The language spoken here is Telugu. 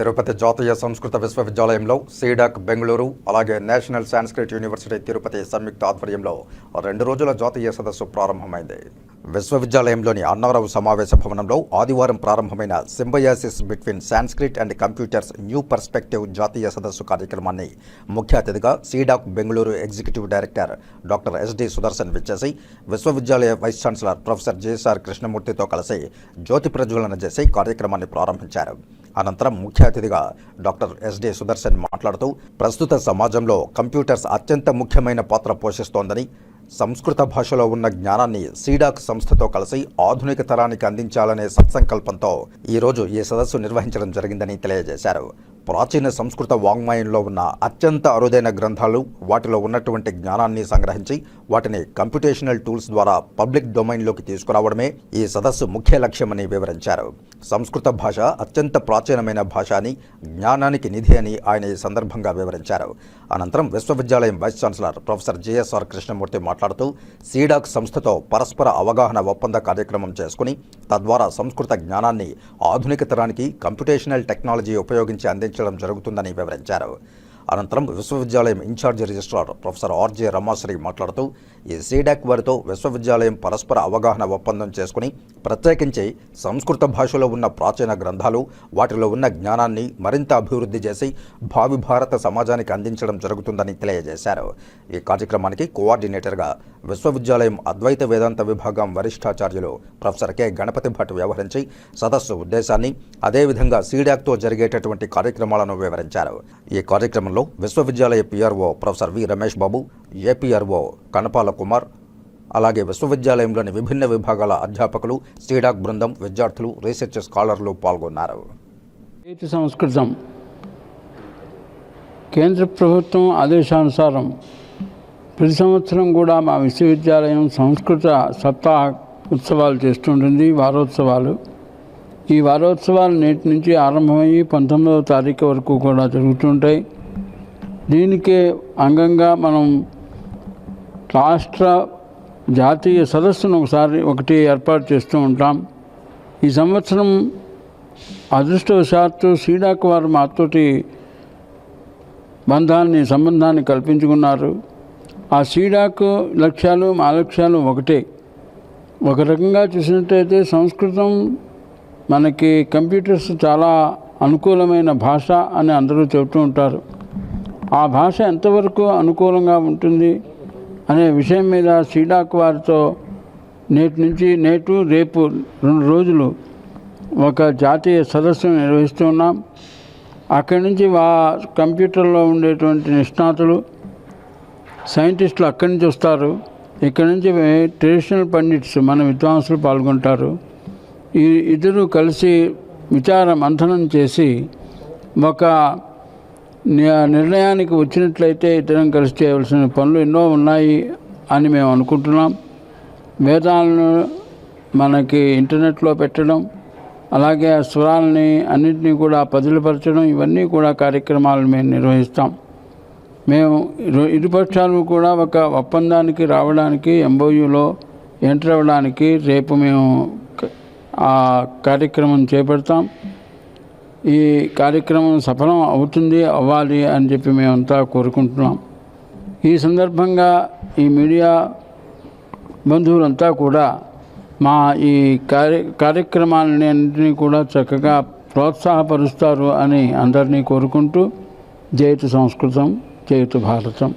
తిరుపతి జాతీయ సంస్కృత విశ్వవిద్యాలయంలో సీడాక్ బెంగళూరు అలాగే నేషనల్ సాంస్క్రిట్ యూనివర్సిటీ తిరుపతి సంయుక్త ఆధ్వర్యంలో రెండు రోజుల జాతీయ సదస్సు ప్రారంభమైంది. విశ్వవిద్యాలయంలోని అన్నారావు సమావేశ భవనంలో ఆదివారం ప్రారంభమైన symbiosis between Sanskrit and computers new perspective జాతీయ సదస్సు కార్యక్రమాన్ని ముఖ్య అతిథిగా CDAC Bengaluru executive director doctor S D Sudarshan విచ్చేసి విశ్వవిద్యాలయ vice chancellor professor J S R కృష్ణమూర్తితో కలిసి జ్యోతి ప్రజ్వలన చేసి కార్యక్రమాన్ని ప్రారంభించారు. అనంతరం ముఖ్య అతిథిగా డాక్టర్ ఎస్డి సుదర్శన్ మాట్లాడుతూ ప్రస్తుత సమాజంలో కంప్యూటర్స్ అత్యంత ముఖ్యమైన పాత్ర పోషిస్తోందని సంస్కృత భాషలో ఉన్న జ్ఞానాన్ని సీడాక్ సంస్థతో కలిసి ఆధునిక తరానికి అందించాలనే సత్సంకల్పంతో ఈరోజు ఈ సదస్సు నిర్వహించడం జరిగిందని తెలియజేశారు. ప్రాచీన సంస్కృత వాంగ్మయంలో ఉన్న అత్యంత అరుదైన గ్రంథాలు వాటిలో ఉన్నటువంటి జ్ఞానాన్ని సంగ్రహించి వాటిని కంప్యూటేషనల్ టూల్స్ ద్వారా పబ్లిక్ డొమైన్లోకి తీసుకురావడమే ఈ సదస్సు ముఖ్య లక్ష్యమని వివరించారు. సంస్కృత భాష అత్యంత ప్రాచీనమైన భాష అని జ్ఞానానికి నిధి అని ఆయన ఈ సందర్భంగా వివరించారు. అనంతరం విశ్వవిద్యాలయం vice chancellor professor J S R Krishnamurthy మాట్లాడుతూ సీడాక్ సంస్థతో పరస్పర అవగాహన ఒప్పంద కార్యక్రమం చేసుకుని తద్వారా సంస్కృత జ్ఞానాన్ని ఆధునిక తరానికి కంప్యూటేషనల్ టెక్నాలజీ ఉపయోగించి అందించడం జరుగుతుందని వివరించారు. అనంతరం విశ్వవిద్యాలయం incharge registrar professor R J Ramasri మాట్లాడుతూ ఈ సీడాక్ వారితో విశ్వవిద్యాలయం పరస్పర అవగాహన ఒప్పందం చేసుకుని ప్రత్యేకించి సంస్కృత భాషలో ఉన్న ప్రాచీన గ్రంథాలు వాటిలో ఉన్న జ్ఞానాన్ని మరింత అభివృద్ధి చేసి భావి భారత సమాజానికి అందించడం జరుగుతుందని తెలియజేశారు. ఈ కార్యక్రమానికి కోఆర్డినేటర్గా విశ్వవిద్యాలయం అద్వైత వేదాంత విభాగం వరిష్టాచార్యులు ప్రొఫెసర్ కె. గణపతి భట్ వ్యవహరించి సదస్సు ఉద్దేశాన్ని అదేవిధంగా సీడాక్తో జరిగేటటువంటి కార్యక్రమాలను వివరించారు. ఈ కార్యక్రమంలో విశ్వవిద్యాలయ P R O professor V Ramesh Babu A P R O Kanapala Kumar అలాగే విశ్వవిద్యాలయంలోని విభిన్న విభాగాల అధ్యాపకులు సీడాక్ బృందం విద్యార్థులు రీసెర్చ్ స్కాలర్లు పాల్గొన్నారు. సంస్కృతం. కేంద్ర ప్రభుత్వం ఆదేశానుసారం ప్రతి సంవత్సరం కూడా మా విశ్వవిద్యాలయం సంస్కృత సప్తాహ ఉత్సవాలు చేస్తుంటుంది వారోత్సవాలు. ఈ వారోత్సవాలు నేటి నుంచి ఆరంభమయ్యి పంతొమ్మిదవ తారీఖు వరకు కూడా జరుగుతుంటాయి. దీనికే అంగంగా మనం రాష్ట్ర జాతీయ సదస్సును ఒకసారి ఒకటి ఏర్పాటు చేస్తూ ఉంటాం. ఈ సంవత్సరం అదృష్టవశాత్తు సీడాకు వారు మాతోటి బంధాన్ని సంబంధాన్ని కల్పించుకున్నారు. ఆ సీడాకు లక్ష్యాలు మా లక్ష్యాలు ఒకటే. ఒక రకంగా చూసినట్టయితే సంస్కృతం మనకి కంప్యూటర్స్ చాలా అనుకూలమైన భాష అని అందరూ చెబుతూ ఉంటారు. ఆ భాష ఎంతవరకు అనుకూలంగా ఉంటుంది అనే విషయం మీద సీడాక్ వారితో నేటి నుంచి నేటు రేపు రెండు రోజులు ఒక జాతీయ సదస్సును నిర్వహిస్తున్నాం అక్కడి నుంచి వా కంప్యూటర్లో ఉండేటువంటి నిష్ణాతులు సైంటిస్టులు అక్కడి నుంచి వస్తారు. ఇక్కడి నుంచి ట్రెడిషనల్ పండిట్స్ మన విద్వాంసులు పాల్గొంటారు. ఈ ఇద్దరు కలిసి విచార మంథనం చేసి ఒక నిర్ణయానికి వచ్చినట్లయితే ఇద్దరం కలిసి చేయవలసిన పనులు ఎన్నో ఉన్నాయి అని మేము అనుకుంటున్నాం. వేదాలను మనకి ఇంటర్నెట్లో పెట్టడం అలాగే ఆ స్వరాలని అన్నింటినీ కూడా పదిలపరచడం ఇవన్నీ కూడా కార్యక్రమాలు మేము నిర్వహిస్తాం. మేము ఇరు- ఇరుపక్షాలు కూడా ఒక ఒప్పందానికి రావడానికి ఎంబోయూలో ఎంటర్ అవ్వడానికి రేపు మేము ఆ కార్యక్రమం చేపడతాం. ఈ కార్యక్రమం సఫలం అవుతుంది అవ్వాలి అని చెప్పి మేమంతా కోరుకుంటున్నాం. ఈ సందర్భంగా ఈ మీడియా బంధువులంతా కూడా మా ఈ కార్య కార్యక్రమాలని అన్నింటినీ కూడా చక్కగా ప్రోత్సాహపరుస్తారు అని అందరినీ కోరుకుంటూ జయతు సంస్కృతం జయతు భారతం.